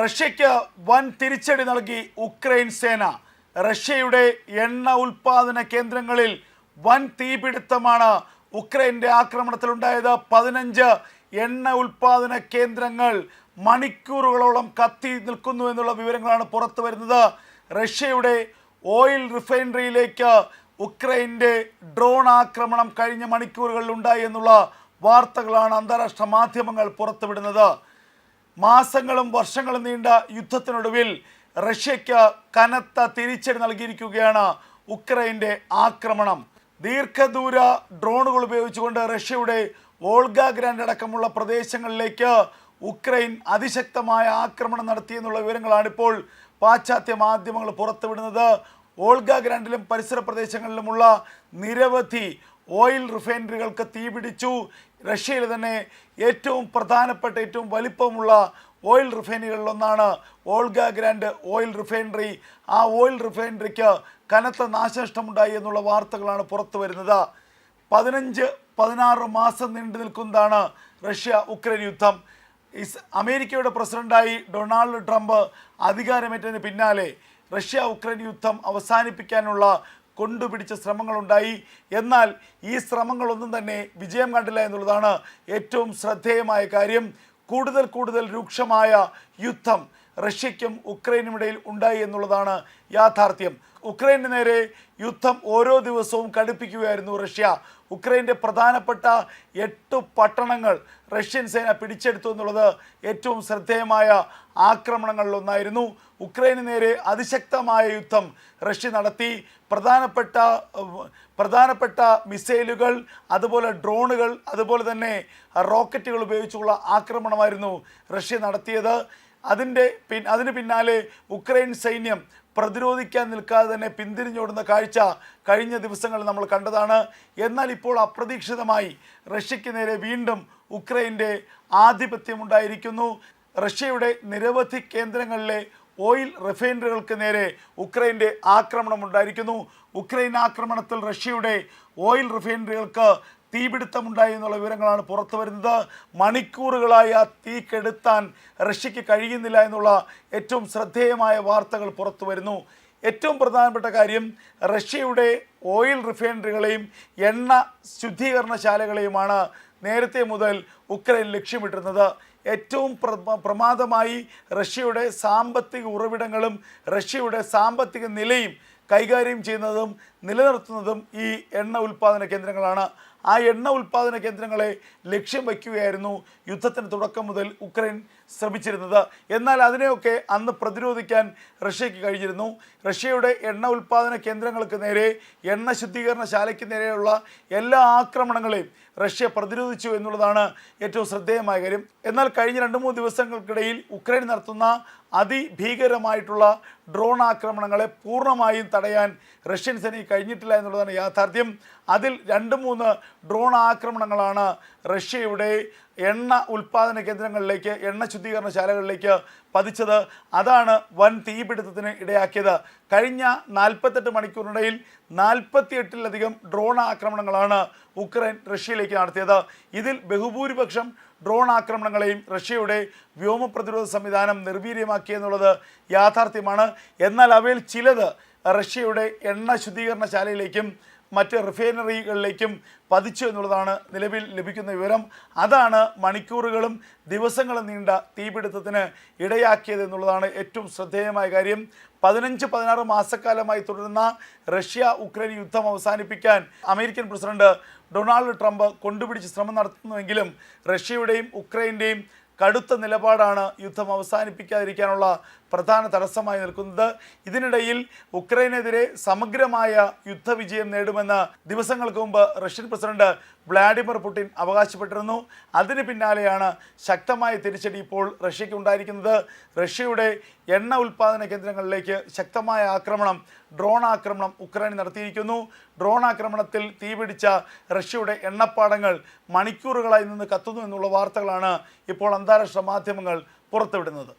റഷ്യയ്ക്ക് വൻ തിരിച്ചടി നൽകി ഉക്രൈൻ സേന. റഷ്യയുടെ എണ്ണ ഉൽപാദന കേന്ദ്രങ്ങളിൽ വൻ തീപിടുത്തമാണ് ഉക്രൈന്റെ ആക്രമണത്തിലുണ്ടായത്. പതിനഞ്ച് എണ്ണ ഉൽപാദന കേന്ദ്രങ്ങൾ മണിക്കൂറുകളോളം കത്തി നിൽക്കുന്നു എന്നുള്ള വിവരങ്ങളാണ് പുറത്തു വരുന്നത്. റഷ്യയുടെ ഓയിൽ റിഫൈനറിയിലേക്ക് ഉക്രൈന്റെ ഡ്രോൺ ആക്രമണം കഴിഞ്ഞ മണിക്കൂറുകളിൽ ഉണ്ടായി എന്നുള്ള വാർത്തകളാണ് അന്താരാഷ്ട്ര മാധ്യമങ്ങൾ പുറത്തുവിടുന്നത്. മാസങ്ങളും വർഷങ്ങളും നീണ്ട യുദ്ധത്തിനൊടുവിൽ റഷ്യയ്ക്ക് കനത്ത തിരിച്ചടി നൽകിയിരിക്കുകയാണ് ഉക്രൈന്റെ ആക്രമണം. ദീർഘദൂര ഡ്രോണുകൾ ഉപയോഗിച്ചുകൊണ്ട് റഷ്യയുടെ വോൾഗ ഗ്രാൻഡ് അടക്കമുള്ള പ്രദേശങ്ങളിലേക്ക് ഉക്രൈൻ അതിശക്തമായ ആക്രമണം നടത്തിയെന്നുള്ള വിവരങ്ങളാണിപ്പോൾ പാശ്ചാത്യ മാധ്യമങ്ങൾ പുറത്തുവിടുന്നത്. ഓൾഗ ഗ്രാൻഡിലും പരിസര പ്രദേശങ്ങളിലുമുള്ള നിരവധി ഓയിൽ റിഫൈനറികൾക്ക് തീപിടിച്ചു റഷ്യയിൽ തന്നെ ഏറ്റവും പ്രധാനപ്പെട്ട ഏറ്റവും വലിപ്പമുള്ള ഓയിൽ റിഫൈനറികളിലൊന്നാണ് ഓൾഗ ഗ്രാൻഡ് ഓയിൽ റിഫൈനറി. ആ ഓയിൽ റിഫൈനറിക്ക് കനത്ത നാശനഷ്ടമുണ്ടായി എന്നുള്ള വാർത്തകളാണ് പുറത്തു വരുന്നത്. പതിനഞ്ച് പതിനാറ് മാസം നീണ്ടു നിൽക്കുന്നതാണ് റഷ്യ ഉക്രൈൻ യുദ്ധം. ഇസ് അമേരിക്കയുടെ പ്രസിഡന്റായി ഡൊണാൾഡ് ട്രംപ് അധികാരമേറ്റതിന് പിന്നാലെ റഷ്യ ഉക്രൈൻ യുദ്ധം അവസാനിപ്പിക്കാനുള്ള കൊണ്ടുപിടിച്ച ശ്രമങ്ങളുണ്ടായി. എന്നാൽ ഈ ശ്രമങ്ങളൊന്നും തന്നെ വിജയം കണ്ടില്ല എന്നുള്ളതാണ് ഏറ്റവും ശ്രദ്ധേയമായ കാര്യം. കൂടുതൽ കൂടുതൽ രൂക്ഷമായ യുദ്ധം റഷ്യയ്ക്കും ഉക്രൈനും ഇടയിൽ ഉണ്ടായി എന്നുള്ളതാണ് യാഥാർത്ഥ്യം. ഉക്രൈന് നേരെ യുദ്ധം ഓരോ ദിവസവും കടുപ്പിക്കുകയായിരുന്നു റഷ്യ. ഉക്രൈന്റെ പ്രധാനപ്പെട്ട എട്ട് പട്ടണങ്ങൾ റഷ്യൻ സേന പിടിച്ചെടുത്തു എന്നുള്ളത് ഏറ്റവും ശ്രദ്ധേയമായ ആക്രമണങ്ങളിലൊന്നായിരുന്നു. ഉക്രൈന് നേരെ അതിശക്തമായ യുദ്ധം റഷ്യ നടത്തി. പ്രധാനപ്പെട്ട പ്രധാനപ്പെട്ട മിസൈലുകൾ അതുപോലെ ഡ്രോണുകൾ അതുപോലെ തന്നെ റോക്കറ്റുകൾ ഉപയോഗിച്ചുള്ള ആക്രമണമായിരുന്നു റഷ്യ നടത്തിയത്. അതിന്റെ പിൻ അതിന് പിന്നാലെ ഉക്രൈൻ സൈന്യം പ്രതിരോധിക്കാൻ നിൽക്കാതെ തന്നെ പിന്തിരിഞ്ഞോടുന്ന കാഴ്ച കഴിഞ്ഞ ദിവസങ്ങളിൽ നമ്മൾ കണ്ടതാണ്. എന്നാൽ ഇപ്പോൾ അപ്രതീക്ഷിതമായി റഷ്യയ്ക്ക് നേരെ വീണ്ടും ഉക്രൈന്റെ ആധിപത്യമുണ്ടായിരിക്കുന്നു റഷ്യയുടെ നിരവധി കേന്ദ്രങ്ങളിലെ ഓയിൽ റിഫൈനറികൾക്ക് നേരെ ഉക്രൈന്റെ ആക്രമണം ഉണ്ടായിരിക്കുന്നു. ഉക്രൈൻ ആക്രമണത്തിൽ റഷ്യയുടെ ഓയിൽ റിഫൈനറികൾക്ക് തീപിടുത്തമുണ്ടായി എന്നുള്ള വിവരങ്ങളാണ് പുറത്തു വരുന്നത്. മണിക്കൂറുകളായി ആ തീ കെടുത്താൻ റഷ്യയ്ക്ക് കഴിയുന്നില്ല എന്നുള്ള ഏറ്റവും ശ്രദ്ധേയമായ വാർത്തകൾ പുറത്തു വരുന്നു. ഏറ്റവും പ്രധാനപ്പെട്ട കാര്യം റഷ്യയുടെ ഓയിൽ റിഫൈനറികളെയും എണ്ണ ശുദ്ധീകരണശാലകളെയുമാണ് നേരത്തെ മുതൽ ഉക്രൈൻ ലക്ഷ്യമിട്ടിരുന്നത്. ഏറ്റവും പ്രമാദമായി റഷ്യയുടെ സാമ്പത്തിക ഉറവിടങ്ങളും റഷ്യയുടെ സാമ്പത്തിക നിലയും കൈകാര്യം ചെയ്യുന്നതും നിലനിർത്തുന്നതും ഈ എണ്ണ ഉൽപ്പാദന കേന്ദ്രങ്ങളാണ്. ആ എണ്ണ ഉൽപ്പാദന കേന്ദ്രങ്ങളെ ലക്ഷ്യം വയ്ക്കുകയായിരുന്നു യുദ്ധത്തിന് തുടക്കം മുതൽ ഉക്രൈൻ ശ്രമിച്ചിരുന്നത്. എന്നാൽ അതിനെയൊക്കെ അന്ന് പ്രതിരോധിക്കാൻ റഷ്യയ്ക്ക് കഴിഞ്ഞിരുന്നു. റഷ്യയുടെ എണ്ണ ഉൽപ്പാദന കേന്ദ്രങ്ങൾക്ക് നേരെ എണ്ണ ശുദ്ധീകരണശാലയ്ക്ക് നേരെയുള്ള എല്ലാ ആക്രമണങ്ങളെയും റഷ്യ പ്രതിരോധിച്ചു എന്നുള്ളതാണ് ഏറ്റവും ശ്രദ്ധേയമായ കാര്യം. എന്നാൽ കഴിഞ്ഞ രണ്ട് മൂന്ന് ദിവസങ്ങൾക്കിടയിൽ ഉക്രൈൻ നടത്തുന്ന അതിഭീകരമായിട്ടുള്ള ഡ്രോൺ ആക്രമണങ്ങളെ പൂർണമായും തടയാൻ റഷ്യൻ സേനയ്ക്ക് കഴിഞ്ഞിട്ടില്ല എന്നുള്ളതാണ് യാഥാർത്ഥ്യം. അതിൽ രണ്ട് മൂന്ന് ഡ്രോൺ ആക്രമണങ്ങളാണ് റഷ്യയുടെ എണ്ണ ഉൽപ്പാദന കേന്ദ്രങ്ങളിലേക്ക് എണ്ണ ശുദ്ധീകരണശാലകളിലേക്ക് പതിച്ചത്. അതാണ് വൻ തീപിടുത്തത്തിന് ഇടയാക്കിയത്. കഴിഞ്ഞ നാൽപ്പത്തെട്ട് മണിക്കൂറിനിടയിൽ നാൽപ്പത്തിയെട്ടിലധികം ഡ്രോൺ ആക്രമണങ്ങളാണ് ഉക്രൈൻ റഷ്യയിലേക്ക് നടത്തിയത്. ഇതിൽ ബഹുഭൂരിപക്ഷം ഡ്രോൺ ആക്രമണങ്ങളെയും റഷ്യയുടെ വ്യോമ പ്രതിരോധ സംവിധാനം നിർവീര്യമാക്കിയെന്നുള്ളത് യാഥാർത്ഥ്യമാണ്. എന്നാൽ അവയിൽ ചിലത് റഷ്യയുടെ എണ്ണ ശുദ്ധീകരണശാലയിലേക്കും മറ്റ് റിഫൈനറികളിലേക്കും പതിച്ചു എന്നുള്ളതാണ് നിലവിൽ ലഭിക്കുന്ന വിവരം. അതാണ് മണിക്കൂറുകളും ദിവസങ്ങളും നീണ്ട തീപിടുത്തത്തിന് ഇടയാക്കിയത് എന്നുള്ളതാണ് ഏറ്റവും ശ്രദ്ധേയമായ കാര്യം. പതിനഞ്ച് പതിനാറ് മാസക്കാലമായി തുടരുന്ന റഷ്യ ഉക്രൈൻ യുദ്ധം അവസാനിപ്പിക്കാൻ അമേരിക്കൻ പ്രസിഡന്റ് ഡൊണാൾഡ് ട്രംപ് കൊണ്ടുപിടിച്ച് ശ്രമം നടത്തുന്നുവെങ്കിലും റഷ്യയുടെയും ഉക്രൈന്റെയും കടുത്ത നിലപാടാണ് യുദ്ധം അവസാനിപ്പിക്കാതിരിക്കാനുള്ള പ്രധാന തടസ്സമായി നിൽക്കുന്നത്. ഇതിനിടയിൽ ഉക്രൈനെതിരെ സമഗ്രമായ യുദ്ധവിജയം നേടുമെന്ന് ദിവസങ്ങൾക്ക് മുമ്പ് റഷ്യൻ പ്രസിഡന്റ് വ്ളാഡിമിർ പുടിൻ അവകാശപ്പെട്ടിരുന്നു. അതിന് പിന്നാലെയാണ് ശക്തമായ തിരിച്ചടി ഇപ്പോൾ റഷ്യയ്ക്ക് ഉണ്ടായിരിക്കുന്നത്. റഷ്യയുടെ എണ്ണ ഉൽപ്പാദന കേന്ദ്രങ്ങളിലേക്ക് ശക്തമായ ആക്രമണം ഡ്രോൺ ആക്രമണം ഉക്രൈൻ നടത്തിയിരിക്കുന്നു. ഡ്രോൺ ആക്രമണത്തിൽ തീപിടിച്ച റഷ്യയുടെ എണ്ണപ്പാടങ്ങൾ മണിക്കൂറുകളായി നിന്ന് കത്തുന്നു എന്നുള്ള വാർത്തകളാണ് ഇപ്പോൾ അന്താരാഷ്ട്ര മാധ്യമങ്ങൾ പുറത്തുവിടുന്നത്.